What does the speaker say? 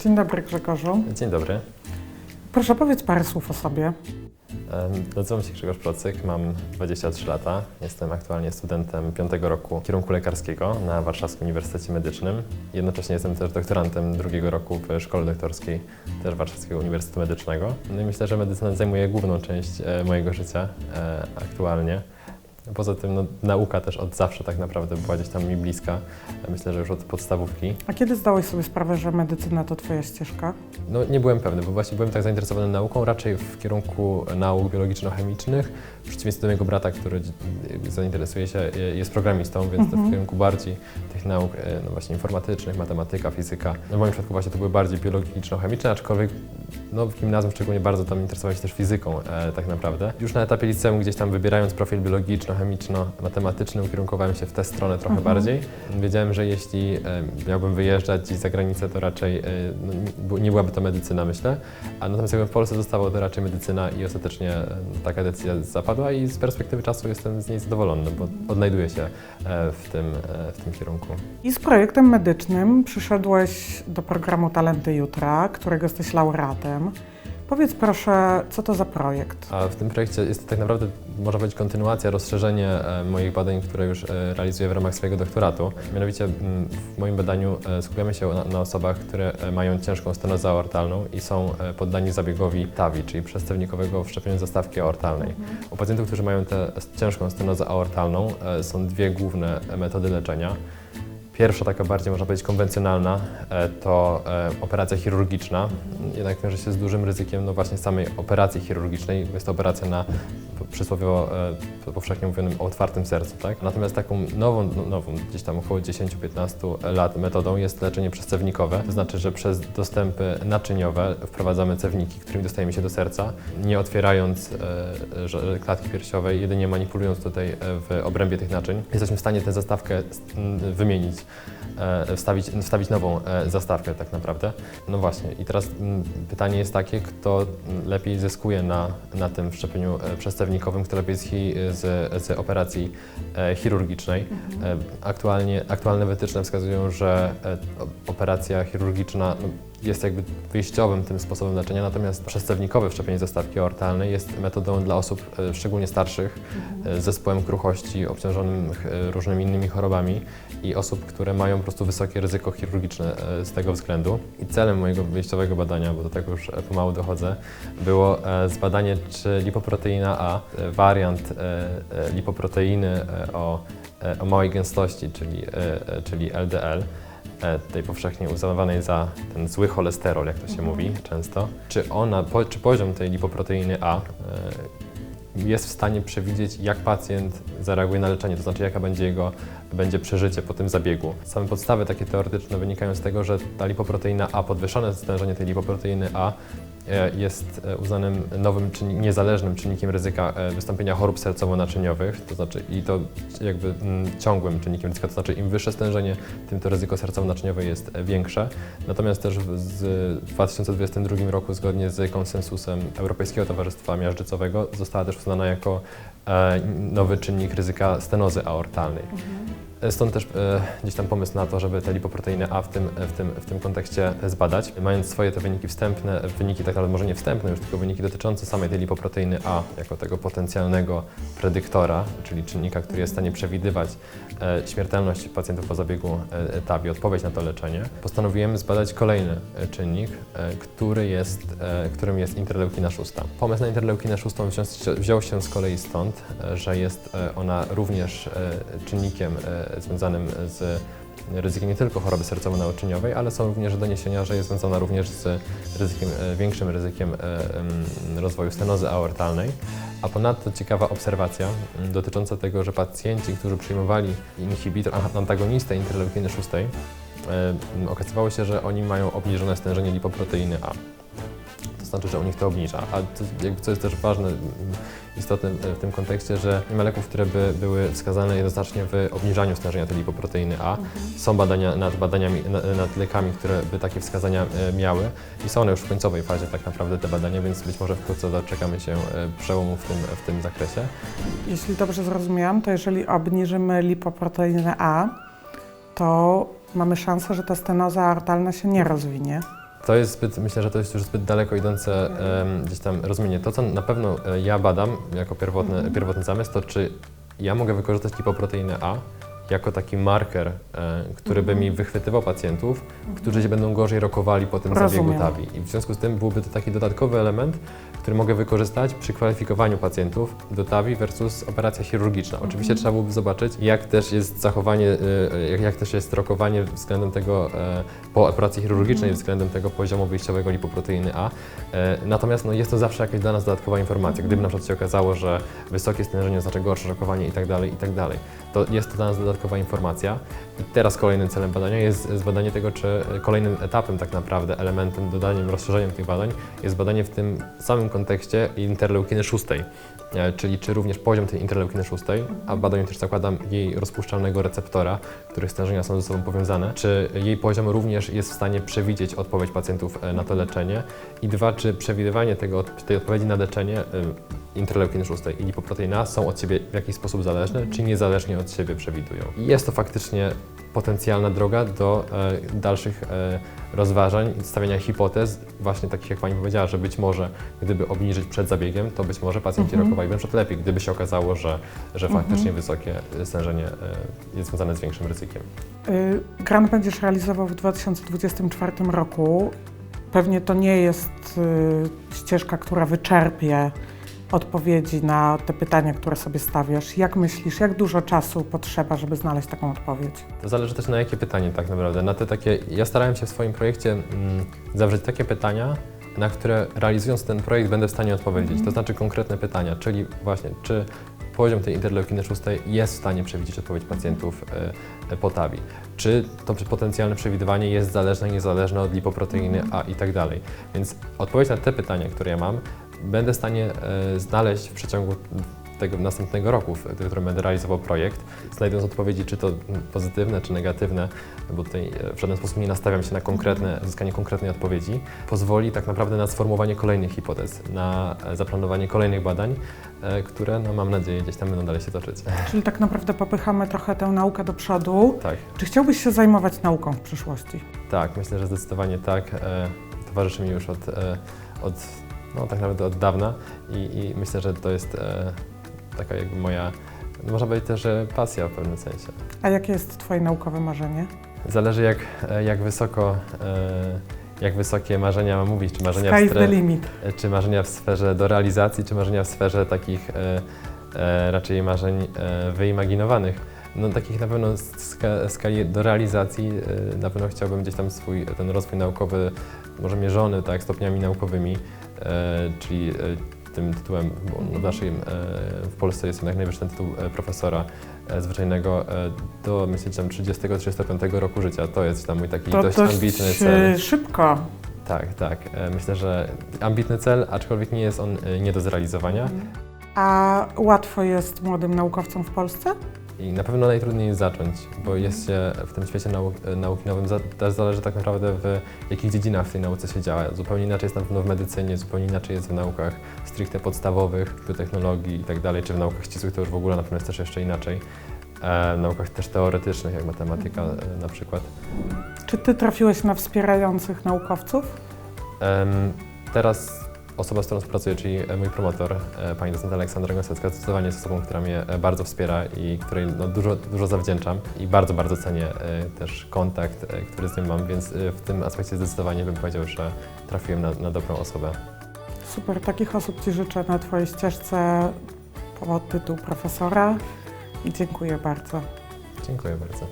Dzień dobry Grzegorzu. Dzień dobry. Proszę powiedz parę słów o sobie. Nazywam się Grzegorz Procyk, mam 23 lata. Jestem aktualnie studentem piątego roku kierunku lekarskiego na Warszawskim Uniwersytecie Medycznym. Jednocześnie jestem też doktorantem drugiego roku w szkole doktorskiej też Warszawskiego Uniwersytetu Medycznego. No i myślę, że medycyna zajmuje główną część e, mojego życia e, aktualnie. Poza tym no, nauka też od zawsze tak naprawdę była gdzieś tam mi bliska. Myślę, że już od podstawówki. A kiedy zdałeś sobie sprawę, że medycyna to twoja ścieżka? No nie byłem pewny, bo właśnie byłem tak zainteresowany nauką, raczej w kierunku nauk biologiczno-chemicznych, w przeciwieństwie do mojego brata, który zainteresuje się, jest programistą, więc to w kierunku bardziej tych nauk e, no właśnie informatycznych, matematyka, fizyka. No w moim przypadku właśnie to były bardziej biologiczno-chemiczne, aczkolwiek no w gimnazjum szczególnie bardzo tam interesowałem się też fizyką e, tak naprawdę. Już na etapie liceum gdzieś tam wybierając profil biologiczno-chemiczno-matematyczny ukierunkowałem się w tę stronę trochę bardziej. Wiedziałem, że jeśli e, miałbym wyjeżdżać gdzieś za granicę, to raczej e, no, nie byłaby to medycyna, myślę. A natomiast jakbym w Polsce zostało, to raczej medycyna i ostatecznie e, taka decyzja zapadła i z perspektywy czasu jestem z niej zadowolony, bo odnajduję się w tym, w tym kierunku. I z projektem medycznym przyszedłeś do programu Talenty Jutra, którego jesteś laureatem. Powiedz proszę, co to za projekt? A w tym projekcie jest to tak naprawdę, można powiedzieć, kontynuacja, rozszerzenie e, moich badań, które już e, realizuję w ramach swojego doktoratu. Mianowicie w moim badaniu e, skupiamy się na, na osobach, które mają ciężką stenozę aortalną i są poddani zabiegowi TAVI, czyli przestawnikowego wszczepienia zastawki aortalnej. U pacjentów, którzy mają tę ciężką stenozę aortalną są dwie główne metody leczenia. Pierwsza, taka bardziej można powiedzieć konwencjonalna, e, to e, operacja chirurgiczna. Jednak wiąże się z dużym ryzykiem no właśnie samej operacji chirurgicznej. Jest to operacja na przysłowiowo e, powszechnie mówionym o otwartym sercu. Tak? Natomiast taką nową, no, nową, gdzieś tam około 10-15 lat metodą jest leczenie przecewnikowe. To znaczy, że przez dostępy naczyniowe wprowadzamy cewniki, którymi dostajemy się do serca, nie otwierając e, klatki piersiowej, jedynie manipulując tutaj e, w obrębie tych naczyń. Jesteśmy w stanie tę zastawkę m, wymienić e, wstawić, wstawić nową e, zastawkę tak naprawdę. No właśnie i teraz mm, pytanie jest takie, kto lepiej zyskuje na, na tym wszczepieniu e, kto lepiej z, chi, z, z operacji e, chirurgicznej. E, aktualnie, aktualne wytyczne wskazują, że e, operacja chirurgiczna jest jakby wyjściowym tym sposobem leczenia, natomiast przestawnikowe wszczepienie zastawki aortalnej jest metodą dla osób e, szczególnie starszych, e, z zespołem kruchości, obciążonym e, różnymi innymi chorobami i osób, które mają po prostu wysokie ryzyko chirurgiczne z tego względu. I celem mojego wyjściowego badania, bo do tego już pomału dochodzę, było zbadanie, czy lipoproteina A, wariant lipoproteiny o, o małej gęstości, czyli, czyli LDL, e, tej powszechnie uznawanej za ten zły cholesterol, jak to się mówi często, czy ona, po, czy poziom tej lipoproteiny A e, jest w stanie przewidzieć, jak pacjent zareaguje na leczenie, to znaczy jaka będzie jego będzie przeżycie po tym zabiegu. Same podstawy takie teoretyczne wynikają z tego, że ta lipoproteina A, podwyższone stężenie tej lipoproteiny A jest e, uznanym nowym, czynni- niezależnym czynnikiem ryzyka e, wystąpienia chorób sercowo-naczyniowych, to znaczy i to jakby mm, ciągłym czynnikiem ryzyka, to znaczy im wyższe stężenie, tym to ryzyko sercowo-naczyniowe jest e, większe. Natomiast też w, z, w 2022 roku zgodnie z konsensusem Europejskiego Towarzystwa Miażdżycowego została też uznana jako e, nowy czynnik ryzyka stenozy aortalnej. Stąd też e, gdzieś tam pomysł na to, żeby te lipoproteiny A w tym, w, tym, w tym kontekście zbadać. Mając swoje te wyniki wstępne, wyniki tak naprawdę może nie wstępne już, tylko wyniki dotyczące samej tej lipoproteiny A jako tego potencjalnego predyktora, czyli czynnika, który jest w stanie przewidywać e, śmiertelność pacjentów po zabiegu e, TAVI, odpowiedź na to leczenie, postanowiłem zbadać kolejny e, czynnik, e, który jest, e, którym jest interleukina 6. Pomysł na interleukinę 6 wziął wziął się z kolei stąd, że jest e, ona również e, czynnikiem e, związanym z ryzykiem nie tylko choroby sercowo-naczyniowej, ale są również doniesienia, że jest związana również z ryzykiem, większym ryzykiem em, rozwoju stenozy aortalnej. A ponadto ciekawa obserwacja dotycząca tego, że pacjenci, którzy przyjmowali inhibitor, antagonistę interleukiny 6, e, m, okazywało się, że oni mają obniżone stężenie lipoproteiny A. To znaczy, że u nich to obniża. A to, jakby, co jest też ważne, istotne w tym kontekście, że nie ma leków, które by były wskazane jednoznacznie w obniżaniu stężenia tej lipoproteiny A. Są badania nad badaniami, na- nad lekami, które by takie wskazania e, miały i są one już w końcowej fazie tak naprawdę te badania, więc być może wkrótce doczekamy się e, przełomu w tym, w tym zakresie. Jeśli dobrze zrozumiałam, to jeżeli obniżymy lipoproteinę A, to mamy szansę, że ta stenoza aortalna się nie rozwinie. To jest zbyt, myślę, że to jest już zbyt daleko idące gdzieś tam rozumienie. To, co na pewno e, ja badam jako pierwotny, pierwotny zamysł, to czy ja mogę wykorzystać lipoproteinę A jako taki marker, e, który by mi wychwytywał pacjentów, którzy się będą gorzej rokowali po tym zabiegu Rozumiem. TAVI. I w związku z tym byłby to taki dodatkowy element, który mogę wykorzystać przy kwalifikowaniu pacjentów do TAVI versus operacja chirurgiczna. Oczywiście trzeba byłoby zobaczyć, jak też jest zachowanie, y, jak, jak też jest rokowanie względem tego e, po operacji chirurgicznej, względem tego poziomu wyjściowego lipoproteiny A. E, Natomiast no, jest to zawsze jakaś dla nas dodatkowa informacja. Gdyby na przykład się okazało, że wysokie stężenie znaczy gorsze rokowanie i tak dalej, i tak dalej, to jest to dla nas dodatkowa informacja. I teraz kolejnym celem badania jest zbadanie tego, czy kolejnym etapem tak naprawdę, elementem, dodaniem, rozszerzeniem tych badań jest badanie w tym samym kontekście interleukiny szóstej, e, czyli czy również poziom tej interleukiny szóstej, a w badaniu też zakładam jej rozpuszczalnego receptora, których stężenia są ze sobą powiązane, czy jej poziom również jest w stanie przewidzieć odpowiedź pacjentów e, na to leczenie i dwa, czy przewidywanie tego, tej odpowiedzi na leczenie e, interleukiny szóstej i lipoproteina są od siebie w jakiś sposób zależne, czy niezależnie od siebie przewidują. I jest to faktycznie potencjalna droga do e, dalszych e, rozważań i stawiania hipotez, właśnie takich jak Pani powiedziała, że być może gdyby obniżyć przed zabiegiem, to być może pacjenci rokowaliby na przykład lepiej, gdyby się okazało, że, że faktycznie wysokie stężenie e, jest związane z większym ryzykiem. Y, Grant będziesz realizował w 2024 roku. Pewnie to nie jest y, ścieżka, która wyczerpie odpowiedzi na te pytania, które sobie stawiasz. Jak myślisz, jak dużo czasu potrzeba, żeby znaleźć taką odpowiedź? To zależy też na jakie pytanie tak naprawdę. Na te takie, ja starałem się w swoim projekcie mm, zawrzeć takie pytania, na które realizując ten projekt będę w stanie odpowiedzieć. To znaczy konkretne pytania, czyli właśnie czy poziom tej interleukiny szóstej jest w stanie przewidzieć odpowiedź pacjentów e, po TAVI. Czy to potencjalne przewidywanie jest zależne, niezależne od lipoproteiny A i tak dalej. Więc odpowiedź na te pytania, które ja mam, będę w stanie e, znaleźć w przeciągu tego następnego roku, w którym będę realizował projekt, znajdując odpowiedzi, czy to mm, pozytywne, czy negatywne, bo tutaj e, w żaden sposób nie nastawiam się na konkretne, uzyskanie konkretnej odpowiedzi, pozwoli tak naprawdę na sformułowanie kolejnych hipotez, na e, zaplanowanie kolejnych badań, które no, mam nadzieję gdzieś tam będą dalej się toczyć. Czyli tak naprawdę popychamy trochę tę naukę do przodu. tak, Czy chciałbyś się zajmować nauką w przyszłości? tak, myślę, że zdecydowanie tak. Towarzyszy mi już od, od no tak naprawdę od dawna i, i myślę, że to jest e, taka jakby moja, no, można powiedzieć też, że pasja w pewnym sensie. A jakie jest Twoje naukowe marzenie? Zależy jak, e, jak wysoko, e, jak wysokie marzenia mam mówić, czy marzenia, Sky w stre, limit. czy marzenia w sferze do realizacji, czy marzenia w sferze takich e, e, raczej marzeń e, wyimaginowanych. No takich na pewno skali do realizacji e, na pewno chciałbym gdzieś tam swój ten rozwój naukowy, może mierzony tak, stopniami naukowymi, e, czyli e, tym tytułem, bo w naszym, e, w Polsce jest jednak najwyższy ten tytuł e, profesora e, zwyczajnego e, do myślę, że tam 30-35 roku życia. To jest tam mój taki To dość dość ambitny e, cel. szybko. Tak, tak. E, Myślę, że ambitny cel, aczkolwiek nie jest on e, nie do zrealizowania. A łatwo jest młodym naukowcom w Polsce? I na pewno najtrudniej jest zacząć, bo jest się w tym świecie nauk, e, nauki nowym, za- też zależy tak naprawdę w jakich dziedzinach w tej nauce się działa. Zupełnie inaczej jest na pewno w medycynie, zupełnie inaczej jest w naukach stricte podstawowych, biotechnologii i tak dalej, czy w naukach ścisłych to już w ogóle na pewno jest też jeszcze inaczej. E, w naukach też teoretycznych, jak matematyka e, na przykład. Czy Ty trafiłeś na wspierających naukowców? Em, Teraz osoba, z którą współpracuję, czyli e, mój promotor, e, pani docent Aleksandra Gąsecka, zdecydowanie jest osobą, która mnie e, bardzo wspiera i której no, dużo, dużo zawdzięczam i bardzo, bardzo cenię też kontakt, który z nią mam, więc w tym aspekcie zdecydowanie bym powiedział, że trafiłem na, na dobrą osobę. Super, takich osób Ci życzę na Twojej ścieżce po tytuł profesora i dziękuję bardzo. Dziękuję bardzo.